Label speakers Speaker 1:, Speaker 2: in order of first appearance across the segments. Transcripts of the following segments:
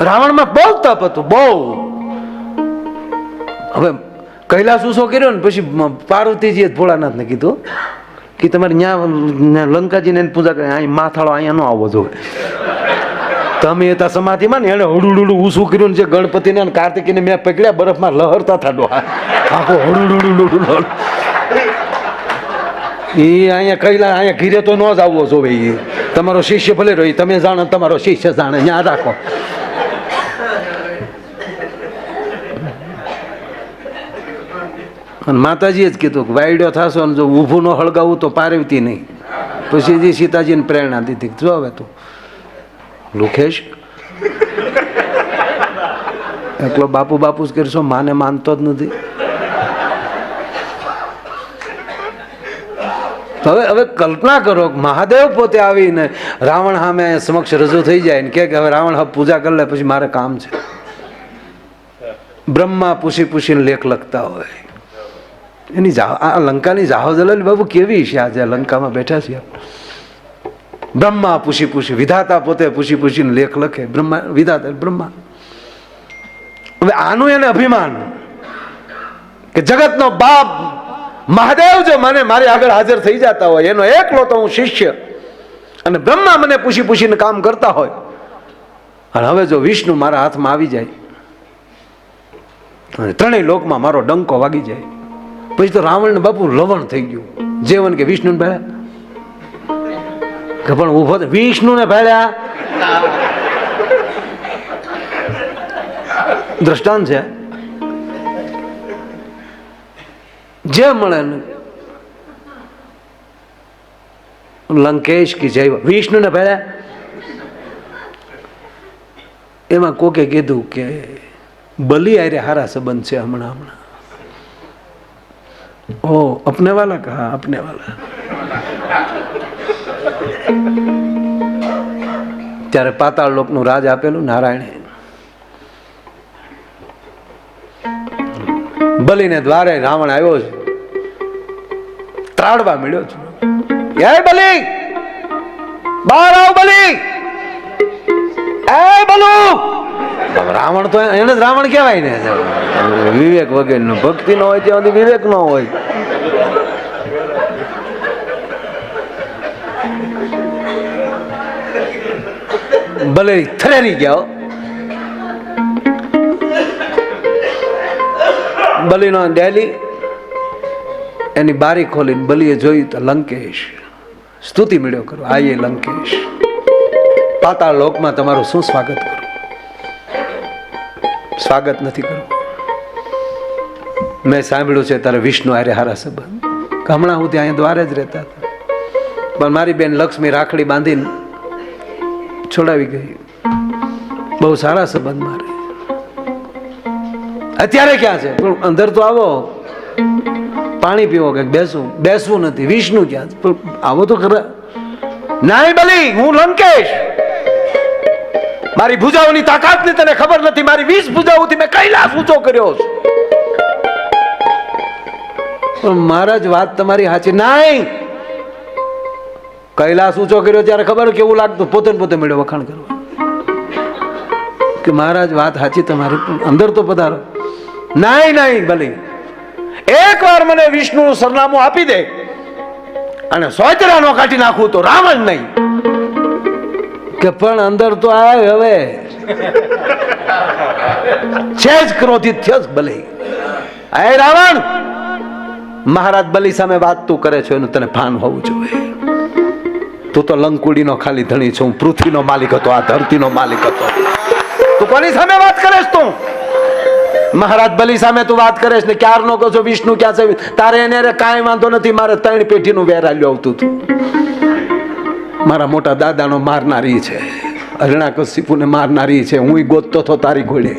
Speaker 1: રાવણમાં બહુ તપ હતું, બહુ. હવે કૈલાસ ઉસો કર્યો ને, પછી પાર્વતીજીએ ભોળાનાથને કીધું કે તમારે ન્યા લંકાજીને પૂજા કરે, અહીં માથાળો અહીંયા ન આવવો જોઈએ. તમે હતા સમાધિમાં ને એને હળુડુડું ઊસું કર્યું જે ગણપતિને અને કાર્તિકીને મેં પકડ્યા, બરફમાં લહરતા થા ડોહા આખો હળુડુડુડુડુ એ અહીંયા કૈલા અહીંયા ઘીરે તો ન જ આવવો જોવે એ તમારો શિષ્ય ભલે રહ્યો તમે જાણો તમારો શિષ્ય જાણે ત્યાં રાખો અને માતાજીએ જ કીધું કે વાયડો થશો અને જો ઊભું ન હળગાવું તો પારવતી નહીં. પછી જે સીતાજીને પ્રેરણા દીધી જો હવે તું લુખેશ. એકલો બાપુ બાપુ જ કરશો, માને માનતો જ નથી. હવે હવે કલ્પના કરો મહાદેવ પોતે આવીને રાવણ સામે સમક્ષ રજૂ થઈ જાય ને કે હવે રાવણ હવે પૂજા કરી લે, પછી મારે કામ છે. બ્રહ્મા પૂછી પૂછીને લેખ લખતા હોય. એની આ લંકાની જાહો જલાલી બાબુ કેવી છે આજે? લંકામાં બેઠા છીએ બ્રહ્મા પૂછી પૂછી, વિધાતા પોતે પૂછી પૂછીને લેખ લખે. બ્રહ્મા વિધાતા, બ્રહ્મા. હવે આનું એને અભિમાન કે જગતનો બાપ મહાદેવ જો મને મારી આગળ હાજર થઈ જતા હોય, એનો એકલો તો હું શિષ્ય. અને બ્રહ્મા મને પૂછી પૂછીને કામ કરતા હોય. અને હવે જો વિષ્ણુ મારા હાથમાં આવી જાય, અને ત્રણેય લોકમાં મારો ડંકો વાગી જાય. પછી તો રાવણ ને બાપુ લવણ થઈ ગયું. જેવન કે વિષ્ણુ ભેળ્યા. કે પણ ઊભો વિષ્ણુ ને ભેળ્યા. દ્રષ્ટાંત છે. જે મળે ને લંકેશ કે જય વિષ્ણુ ને ભેળ્યા. એમાં કોકે કીધું કે બલી આરે હારા સંબંધ છે હમણાં હમણાં. ओ अपने वाला कहा अपने वाला ત્યારે પાતાળ લોકનું રાજ આપેલું નારાયણે બલીને દ્વારે રાવણ આવ્યો છે ત્રાડવા મળ્યો છે એ બલી બહાર આવ બલી એ બલુ રાવણ તો એને રાવણ કહેવાય ને. વિવેક વગેરેનો ભક્તિ નો હોય ત્યાં વિવેક ન હોય. ભલે થરેરી ગયા બલીનો ડેલી. એની બારી ખોલીને બલીએ જોયું તો લંકેશ. સ્તુતિ મળ્યો કરો. આ લંકેશ. પાતાળ લોકમાં તમારું શું સ્વાગત સ્વાગત નથી કરવું મેં સાંભળ્યું છે તારે વિષ્ણુ આરે હારા સંબંધ. હમણાં હું ત્યાં દ્વારે જ રહેતા હતા. પણ મારી બેન લક્ષ્મી રાખડી બાંધીને છોડાવી ગઈ. બહુ સારા સંબંધ મારે. અત્યારે ક્યાં છે? પણ અંદર તો આવો. પાણી પીવો કે બેસવું બેસવું નથી. વિષ્ણુ ક્યાં? પણ આવો તો ખરા. નાય બલી, હું લંકેશ. મારી ભુજાઓની તાકાતની તને ખબર નથી, મારી વીસ ભૂજાઓથી મેં કૈલાસ ઊંચો કર્યો છે. પણ મહારાજ વાત તમારી સાચી નહીં. કૈલાસ ઊંચો કર્યો ત્યારે ખબર કેવું લાગતું? પોતે પોતે મળ્યો વખાણ કરવા. કે મહારાજ વાત સાચી તમારી અંદર તો પધારો. નહીં નહીં, ભલે. એક વાર મને વિષ્ણુનું સરનામું આપી દે અને સોચરાનો કાઢી નાખું તો રાવણ નહીં. કે પણ અંદર તો આવે હવે. છે જ ક્રોધિત, થયો જ ભલે. રાવણ, મહારાજ બલી સામે વાત તું કરે છો, એનું તને ભાન હોવું જોઈએ. તું તો લંકુડીનો ખાલી ધણી છું પૃથ્વીનો માલિક હતો, આ ધરતીનો માલિક હતો. તું કોની સામે વાત કરેશ તું? મહારાજ બલી સામે તું વાત કરેશ ને ક્યારનો કહો છો, વિષ્ણુ ક્યાં છે? તારે એને કાંઈ વાંધો નથી, મારે ત્રણ પેઢીનું વેરાલ્યું આવતું હતું. મારા મોટા દાદાનો મારનારી છે. અરણાકશિપુને મારનારી છે. હું ગોતતો હતો તારી ઘોડે.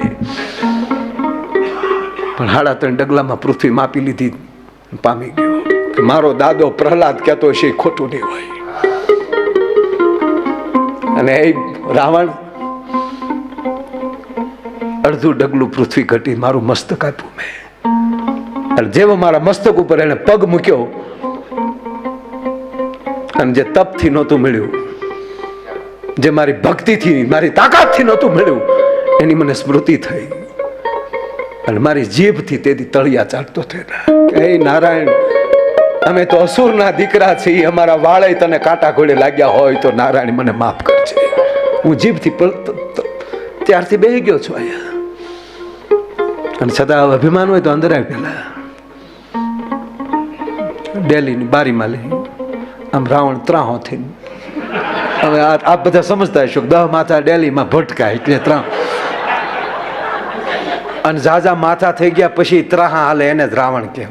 Speaker 1: પણ હાડા ત્રણ ડગલામાં પૃથ્વી માપી લીધી. પામી ગયો. મારો દાદો પ્રહલાદ કહેતો છે ખોટું નહીં હોય. અને એ રાવણ અડધું ડગલું પૃથ્વી ઘટી મારું મસ્તક આપ્યું મેં. અને જેવો મારા મસ્તક ઉપર એને પગ મૂક્યો અને જે તપથી નહોતું મળ્યું, જે મારી ભક્તિથી, મારી તાકાતથી નહોતું મળ્યું, એની મને સ્મૃતિ થઈ. અને મારી જીભથી તેથી તળિયા ચાટતો થયો. કે નારાયણ, અમે તો અસુરના દીકરા છીએ, અમારા વાળે તને કાંટા ઘોડે લાગ્યા હોય તો નારાયણ મને માફ કરજે. હું જીભથી ત્યારથી બેહી ગયો છું અહીંયા. અને છતાં અભિમાન હોય તો અંદર આવી પેલા. ડેલીની બારીમાં લઈ. આમ રાવણ ત્રાહો થઈને. હવે આ બધા સમજતા હશો દહ માથા ડેલીમાં ભટકાય એટલે ત્રણ અને ઝાઝા માથા થઈ ગયા પછી ત્રાહા હાલે એને જ રાવણ કે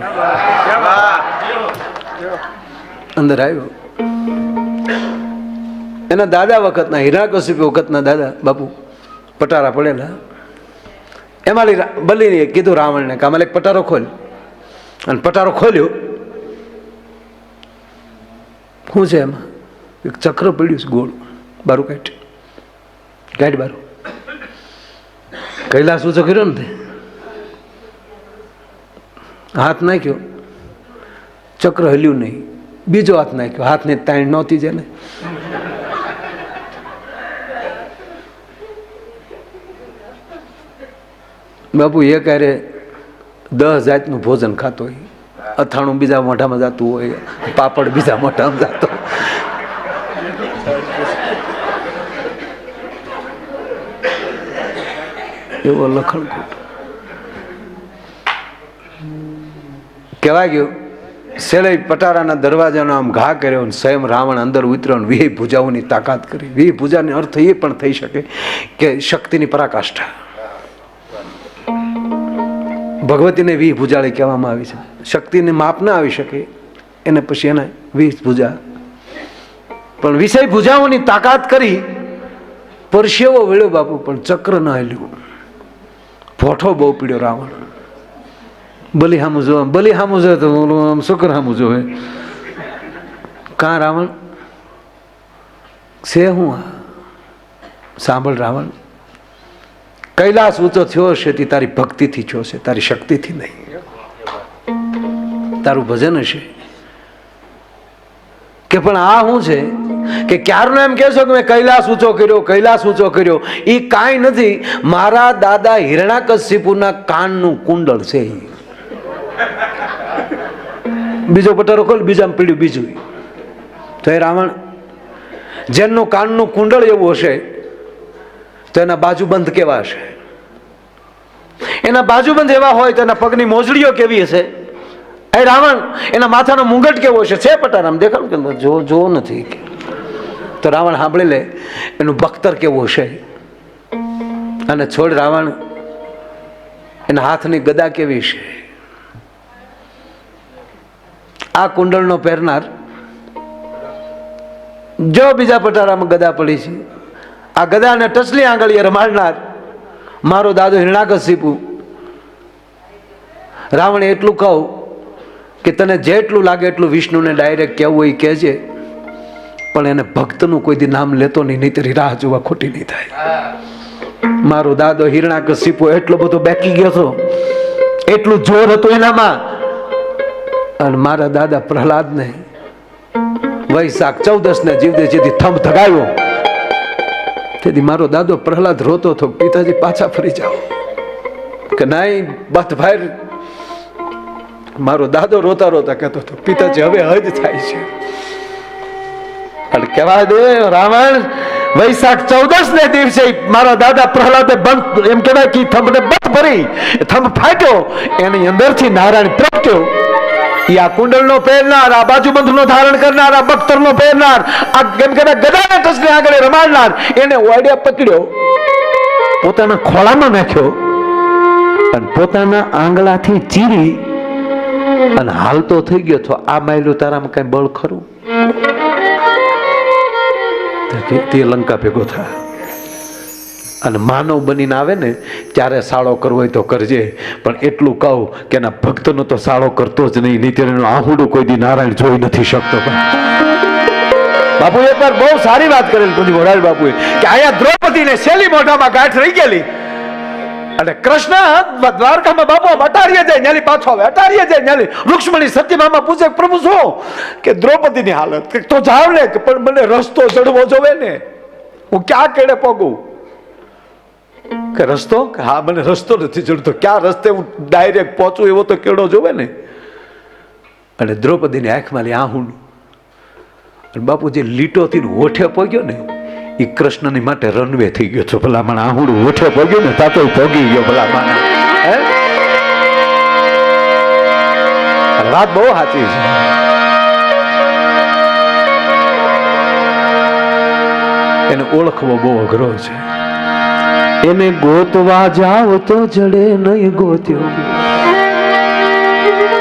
Speaker 1: અંદર આવ્યો. એના દાદા વખતના હિરાકશિપી વખતના દાદા, બાપુ, પટારા પડેલા. એમાં બલીને કીધું રાવણને કે આમાં પટારો ખોલ. અને પટારો ખોલ્યો. શું છે એમાં? એક ચક્ર પડ્યું છે ગોળ, બારું કાઢ કાઢ બારું. કૈલાસ ઊંચો કર્યો ને તે? હાથ નાખ્યો. ચક્ર હલ્યું નહીં. બીજો હાથ નાખ્યો. હાથને તાણ નહોતી છે ને બાપુ એ ક્યારે દસ જાતનું ભોજન ખાતો હોય. અથાણું બીજા મોઢામાં જતું હોય, પાપડ બીજા મોઢામાં જતો એવો લખણકૂટ કહેવાય ગયું સેલે પટારાના દરવાજાનો આમ ઘા કર્યો અને સ્વયં રાવણ અંદર ઉતર્યો અને વિહ ભૂજાઓની તાકાત કરી. વિહ ભુજાનો અર્થ એ પણ થઈ શકે કે શક્તિની પરાકાષ્ઠા. ભગવતીને વીહ ભૂજાળી કહેવામાં આવી છે. શક્તિને માપ ના આવી શકે, એને પછી એને વીસ ભૂજા. પણ વિષય ભૂજાઓની તાકાત કરી, પરસેવો વેળ્યો બાપુ, પણ ચક્ર ન હેલ્યું. ભોઠો બહુ પીડ્યો રાવણ. બલી હામું જો બલી હામું જો તો આમ શુક્ર હામું જોવે. કાં રાવણ? છે હું સાંભળ રાવણ. કૈલાસ ઊંચો થયો હશે તે તારી ભક્તિથી થયો છે, તારી શક્તિથી નહીં. તારું ભજન હશે. કે પણ આ શું છે? કે ક્યારનો એમ કહેશો કે મેં કૈલાસ ઊંચો કર્યો, કૈલાસ ઊંચો કર્યો. એ કાંઈ નથી. મારા દાદા હિરણાકશિપુના કાનનું કુંડળ છે. બીજો પટારો ખોલ, બીજામાં પીડ્યું બીજું તો એ રાવણ. જેમનું કાનનું કુંડળ એવું હશે તો એના બાજુબંધ કેવા હશે? એના બાજુબંધ એવા હોય તો એના પગની મોજડીઓ કેવી હશે? એ રાવણ, એના માથાનો મુંગટ કેવો હશે? છે પટારામ, દેખાડું કે જો જો નથી તો રાવણ સાંભળી લે, એનું બખ્તર કેવું હશે? અને છોડ રાવણ, એના હાથની ગદા કેવી છે આ કુંડળનો પહેરનાર, જો બીજા પટારામાં ગદા પડી છે આ ગદાને ટચલી આંગળીએ રમાડનાર. મારો દાદો હિરણાકશિપુ રાવણે એટલું કહું કે તને જેટલું લાગે એટલું વિષ્ણુને ડાયરેક્ટ કહેવું એ કહેજે. પણ એને ભક્તનું કોઈ દી નામ લેતો નહીં નહીં તેરી રાહ જોવા ખોટી નહીં થાય. મારો દાદો હિરણાકશિપુ એટલો બધો બેકી ગયો હતો એટલું જોર હતું એનામાં. અને મારા દાદા પ્રહલાદને વૈશાખ ચૌદસ ને જીવદે જેથી થંભ ધગાવ્યો. તેથી મારો દાદો પ્રહલાદ રોતો હતો પિતાજી પાછા ફરી જાઓ. કે નાઈ બત ભાઈ મારો દાદો રોતા રોતા કહેતો હતો, પિતાજી, હવે હજ થાય છે. અને કહેવા દે, રાવણ, વૈશાખ ચૌદસ ને દિવસે મારા દાદા પ્રહલાદે બંધ, એમ કહેવાય કે થંભને બંધ ભરી થંભ ફાટ્યો, એની અંદરથી નારાયણ પ્રગટ્યો આ કુંડળનો પહેરનાર, આ બાજુબંધનો ધારણ કરનાર, આ બખ્તરનો પહેરનાર, આ કેમ કે ગદાને ટસને આગળ રમાડનાર, એને ઓડિયા પકડ્યો. પોતાના ખોળામાં નાખ્યો અને પોતાના આંગળાથી ચીરી અને હાલતો થઈ ગયો તો આ માયલું તારામાં કઈ બળ ખરું? તે લંકા ભેગો થાય અને માનવ બનીને આવે ને ત્યારે સાળો કરવો હોય તો કરજે. પણ એટલું કહું કે એના ભક્તનો તો સાળો કરતો જ નહીં નહીં એનું આહુડું કોઈ દી નારાયણ જોઈ નથી શકતો. બાપુ એક વાર બહુ સારી વાત કરેલી પૂજી મોરારી બાપુએ, કે અહીંયા દ્રૌપદીને શેલી મોઢામાં ગાંઠ રહી ગયેલી. અને કૃષ્ણ દ્વારકામાં બાપુ અટારીએ જાય ન્યાલી પાછો આવે, અટારીએ જાય ન્યાલી રૂક્ષ્મણી સત્યભામા પૂછે પ્રભુ શું? કે દ્રૌપદીની હાલત તો જાવ ને પણ મને રસ્તો ચડવો જોવે ને. હું ક્યાં કેડે પગું? કે રસ્તો? કે હા, મને રસ્તો નથી જડતો ક્યાં રસ્તે હું ડાયરેક્ટ પહોંચું એવો તો કેળો જોવે ને? અને દ્રૌપદીની આંખમાં લી આહુંડું અને બાપુ જે લીટોથી હોઠે પગ્યો ને એ કૃષ્ણની માટે રનવે થઈ ગયો છો ભલામણ આહુડું હોઠે પગ્યો ને તાતો પગી ગયો ભલામણ. વાત બહુ સાચી છે. એને ઓળખવો બહુ અઘરો છે. એને ગોતવા જાવ તો જડે નહીં ગોત્યો.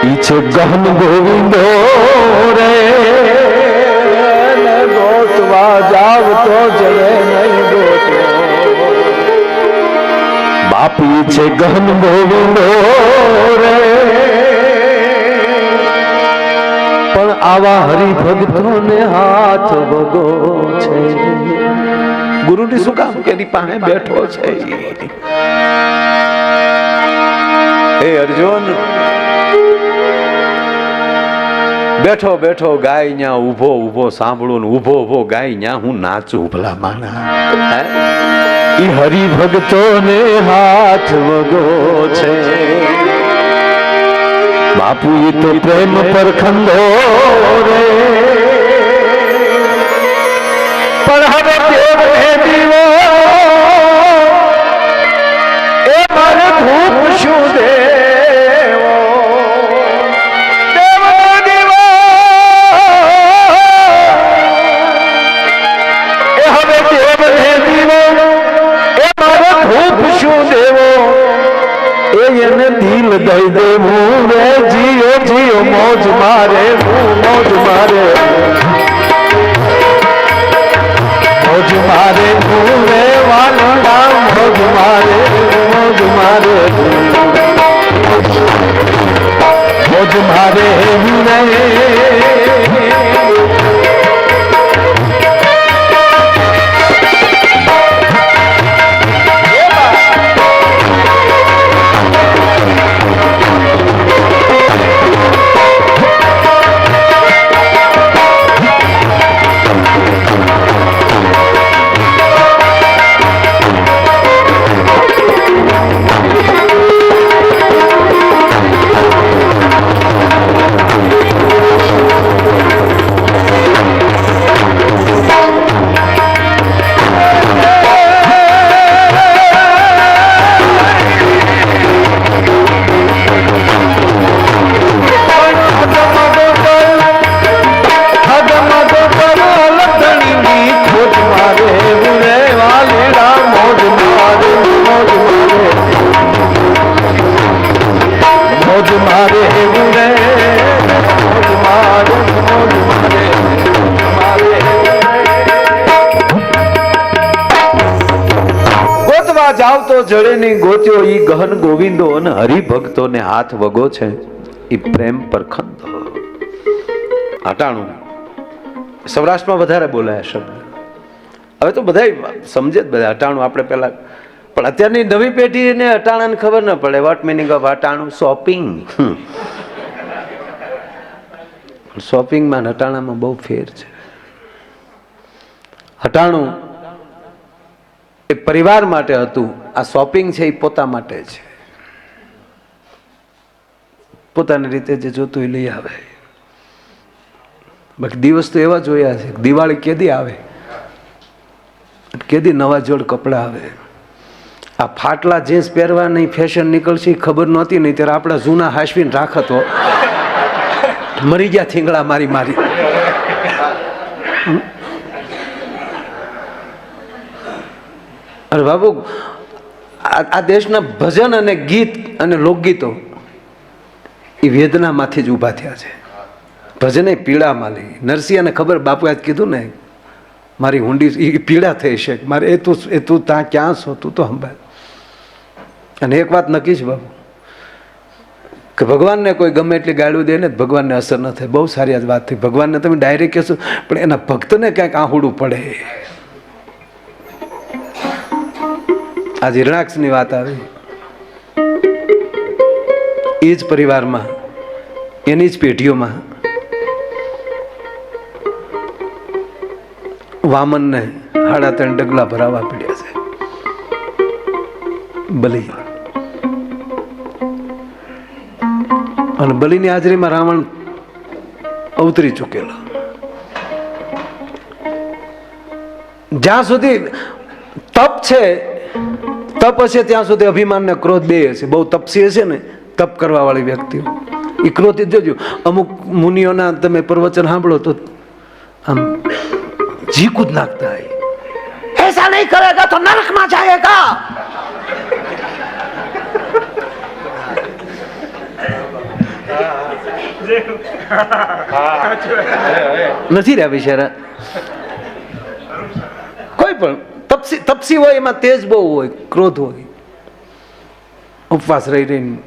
Speaker 1: ઈ છે ગહન ગોવિંદો રે. ગોતવા જાવ તો જડે નહીં ગોત્યો. બાપી છે ગહન ગોવિંદો રે. પણ આવા હરિભક્તોને હાથ ભગો છે. ગુરુની શું કામ? કે પાસે બેઠો છે. હે અર્જુન. બેઠો બેઠો ગાય ન્યા ઊભો ઊભો સાંભળો ને ઊભો ઊભો ગાય ન્યા હું નાચું ભલા હે? ઈ હરિભક્તોને હાથ વગો છે. બાપુ એ તો પ્રેમ પર ખંડો રે. દેવું રે જીઓ જીઓ, મોજ મારે મોજ મારે. મોજ મારે રે વાલડા મોજ મારે મોજ મારે. મોજ મારે હું મારે મોજ મારે ગોતવા જાવ તો જડેની ગોત્યો, ઈ ગહન ગોવિંદો અને હરિભક્તોને હાથ વગો છે. ઈ પ્રેમ પર ખંતો. હટાણું સૌરાષ્ટ્રમાં વધારે બોલાય શબ્દ. હવે તો બધા સમજે જ બધા હટાણું આપણે પહેલા પણ અત્યારની નવી પેઢીને અટાણાને ખબર ન પડે. વોટ મિનિંગ ઓફ હટાણું શોપિંગ શોપિંગમાં ને હટાણામાં બહુ ફેર છે. હટાણું એ પરિવાર માટે હતું. આ શોપિંગ છે એ પોતા માટે છે. પોતાની રીતે જે જોતું એ લઈ આવે. બાકી દિવસ તો એવા જોયા છે. દિવાળી કેદી આવે. કેદી નવા જોડ કપડાં આવે. આ ફાટલા જીન્સ પહેરવાની ફેશન નીકળશે, ખબર નહોતી નહીં ત્યારે આપણા જૂના હાશવીન રાખતો. મરી ગયા થીંગડા મારી મારી. અરે બાબુ, આ દેશના ભજન અને ગીત અને લોકગીતો એ વેદનામાંથી જ ઊભા થયા છે. ભજને પીડા માલી. નરસિંહને ખબર બાપુ આજ કીધું ને, મારી હુંડી એ પીડા થઈ છે. મારે, એ તું એ તું ત્યાં ક્યાં છો? તું તો સંભાળ. અને એક વાત નક્કી છે બાબુ કે ભગવાનને કોઈ ગમે એટલી ગાળું દે ને ભગવાનને અસર ન થાય. બહુ સારી આજ વાત થઈ. ભગવાનને તમે ડાયરેક્ટ કહેશો, પણ એના ભક્તને ક્યાંક આહુડું પડે. આ હિરણાક્ષની વાત આવી. એ જ પરિવારમાં, એની જ પેઢીઓમાં વામનને હાડા ત્રણ ડગલા ભરાવા પડ્યા છે. બલિ અને બલિની હાજરીમાં રાવણ અવતરી ચૂકેલો. જ્યાં સુધી તપ છે, તપ હશે, ત્યાં સુધી અભિમાન ને ક્રોધ બે હશે. બહુ તપસી હશે ને, તપ કરવા વાળી વ્યક્તિઓ. એ ક્રોધિત જોજો અમુક મુનિઓના તમે પ્રવચન સાંભળો તો આમ જીકુદ નાખતા હોય. એસા નહીં કરેગા તો નરકમાં જાયેગા. નથી રહ્યા બિચારા. કોઈ પણ, તપસી તપસી હોય એમાં તેજ બહુ હોય, ક્રોધ હોય. ઉપવાસ રહી રહીને.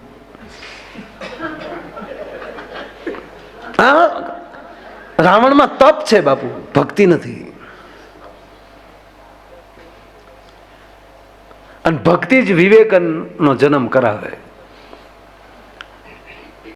Speaker 1: રાવણમાં તપ છે બાપુ, ભક્તિ નથી. અને ભક્તિ જ વિવેકનનો જન્મ કરાવે.